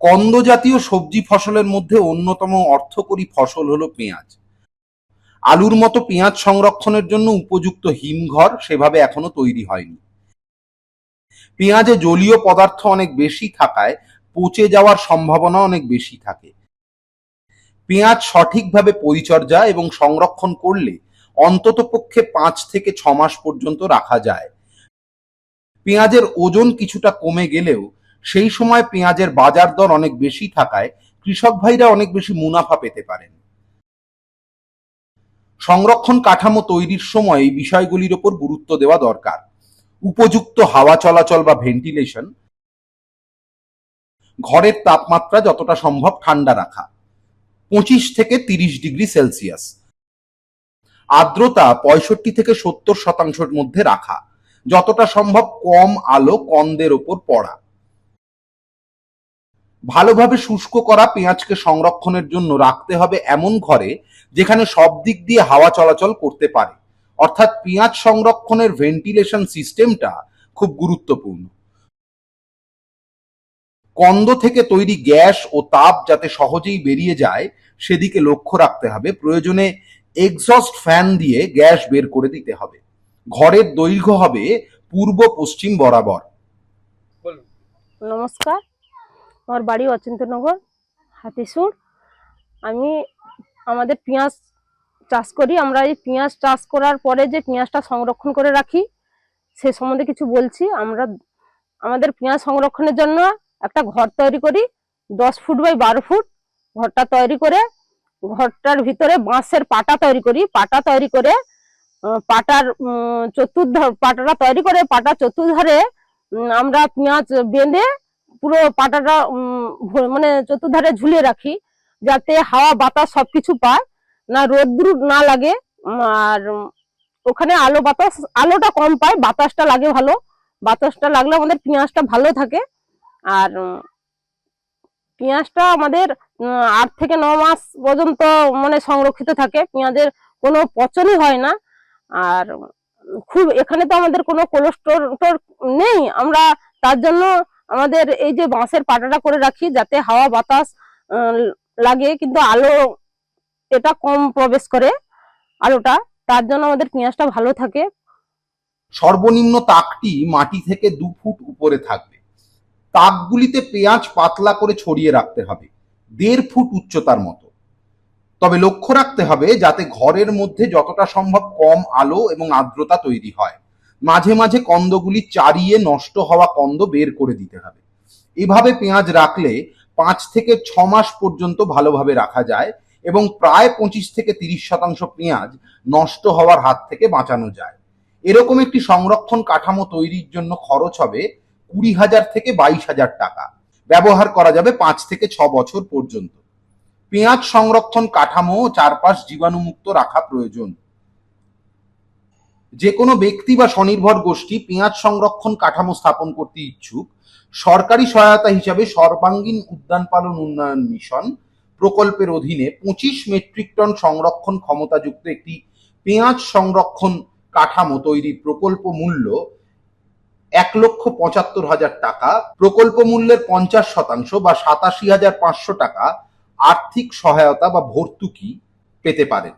কন্দ জাতীয় সবজি ফসলের মধ্যে অন্যতম অর্থকরী ফসল হলো পেঁয়াজ। আলুর মতো পেঁয়াজ সংরক্ষণের জন্য উপযুক্ত হিমঘর সেভাবে এখনও তৈরি হয়নি। পেঁয়াজে জলীয় পদার্থ অনেক বেশি থাকায় পচে যাওয়ার সম্ভাবনা অনেক বেশি থাকে। পেঁয়াজ সঠিকভাবে পরিচর্যা এবং সংরক্ষণ করলে অন্ততপক্ষে পাঁচ থেকে ছ মাস পর্যন্ত রাখা যায়। পেঁয়াজের ওজন কিছুটা কমে গেলেও সেই সময় পেঁয়াজের বাজার দর অনেক বেশি থাকায় কৃষক ভাইরা অনেক বেশি মুনাফা পেতে পারেন। সংরক্ষণ কাঠামো তৈরির সময় এই বিষয়গুলির ওপর গুরুত্ব দেওয়া দরকার। উপযুক্ত হাওয়া চলাচল বা ভেন্টিলেশন, ঘরের তাপমাত্রা যতটা সম্ভব ঠান্ডা রাখা, পঁচিশ থেকে তিরিশ ডিগ্রি সেলসিয়াস, আর্দ্রতা পঁয়ষট্টি থেকে সত্তর শতাংশের মধ্যে রাখা, যতটা সম্ভব কম আলো কন্দের ওপর পড়া। ভালোভাবে শুষ্ক করা পেঁয়াজকে সংরক্ষণের জন্য রাখতে হবে এমন ঘরে যেখানে সব দিক দিয়ে হাওয়া চলাচল করতে পারে। অর্থাৎ পেঁয়াজ সংরক্ষণের ভেন্টিলেশন সিস্টেমটা খুব গুরুত্বপূর্ণ। কন্দ থেকে তৈরি গ্যাস ও তাপ যাতে সহজেই বেরিয়ে যায় সেদিকে লক্ষ্য রাখতে হবে। প্রয়োজনে এক্সস্ট ফ্যান দিয়ে গ্যাস বের করে দিতে হবে। ঘরের দৈর্ঘ্য হবে পূর্ব পশ্চিম বরাবর। নমস্কার। আমার বাড়ি অচিন্তনগর, হাতিসুর। আমি আমাদের পেঁয়াজ চাষ করি। আমরা এই পেঁয়াজ চাষ করার পরে যে পেঁয়াজটা সংরক্ষণ করে রাখি, সে সম্বন্ধে কিছু বলছি। আমরা আমাদের পেঁয়াজ সংরক্ষণের জন্য একটা ঘর তৈরি করি, দশ ফুট বাই বারো ফুট। ঘরটা তৈরি করে ঘরটার ভিতরে বাঁশের পাটা তৈরি করি। পাটা তৈরি করে পাটার চতুর্ধ, পাটাটা তৈরি করে, পাটা চতুর্ধারে আমরা পেঁয়াজ বেঁধে পুরো পাটাটা মানে চতুর্ধারে ঝুলিয়ে রাখি, যাতে হাওয়া, বাতাস সবকিছু পায়, না রোদ্রু না লাগে আর ওখানে আলো, বাতাস, আলোটা কম পায়, বাতাসটা লাগে ভালো, বাতাসটা লাগলে আমাদের পেঁয়াজটা ভালো থাকে, আর পেঁয়াজটা আমাদের আট থেকে ন মাস পর্যন্ত মানে সংরক্ষিত থাকে, পেঁয়াজের কোনো পচনই হয় না, আর খুব, এখানে তো আমাদের কোনো কোলেস্টোর নেই, আমরা তার জন্য আমাদের এই যে বাঁশের পাটাটা করে রাখি যাতে হাওয়া বাতাস লাগে, কিন্তু আলো এটা কম প্রবেশ করে আলোটা। তার জন্য আমাদের পেঁয়াজটা ভালো থাকে। সর্বনিম্ন তাকটি মাটি থেকে দু ফুট উপরে থাকবে। তাকগুলিতে পেঁয়াজ পাতলা করে ছড়িয়ে রাখতে হবে। দেড় ফুট উচ্চতার মতো। তবে লক্ষ্য রাখতে হবে যাতে ঘরের মধ্যে যতটা সম্ভব কম আলো এবং আর্দ্রতা তৈরি হয়। মাঝে মাঝে কন্দগুলি চারিয়ে নষ্ট হওয়া কন্দ বের করে দিতে হবে। এভাবে পেঁয়াজ রাখলে পাঁচ থেকে ছ মাস পর্যন্ত ভালোভাবে রাখা যায় এবং প্রায় পঁচিশ থেকে তিরিশ শতাংশ পেঁয়াজ নষ্ট হওয়ার হাত থেকে বাঁচানো যায়। এরকম একটি সংরক্ষণ কাঠামো তৈরির জন্য খরচ হবে কুড়ি হাজার থেকে বাইশ হাজার টাকা। ব্যবহার করা যাবে পাঁচ থেকে ছ বছর পর্যন্ত। পেঁয়াজ সংরক্ষণ কাঠামো চারপাশ জীবাণুমুক্ত রাখা প্রয়োজন। যে কোনো ব্যক্তি বা স্বনির্ভর গোষ্ঠী পেঁয়াজ সংরক্ষণ কাঠামো স্থাপন করতে ইচ্ছুক, সরকারি সহায়তা হিসাবে সর্বাঙ্গীন উদ্যান পালন উন্নয়ন মিশন প্রকল্পের অধীনে পঁচিশ মেট্রিক টন সংরক্ষণ ক্ষমতাযুক্ত একটি পেঁয়াজ সংরক্ষণ কাঠামো তৈরির প্রকল্প মূল্য এক লক্ষ পঁচাত্তর হাজার টাকা, প্রকল্প মূল্যের পঞ্চাশ শতাংশ বা সাতাশি হাজার পাঁচশো টাকা আর্থিক সহায়তা বা ভর্তুকি পেতে পারেন।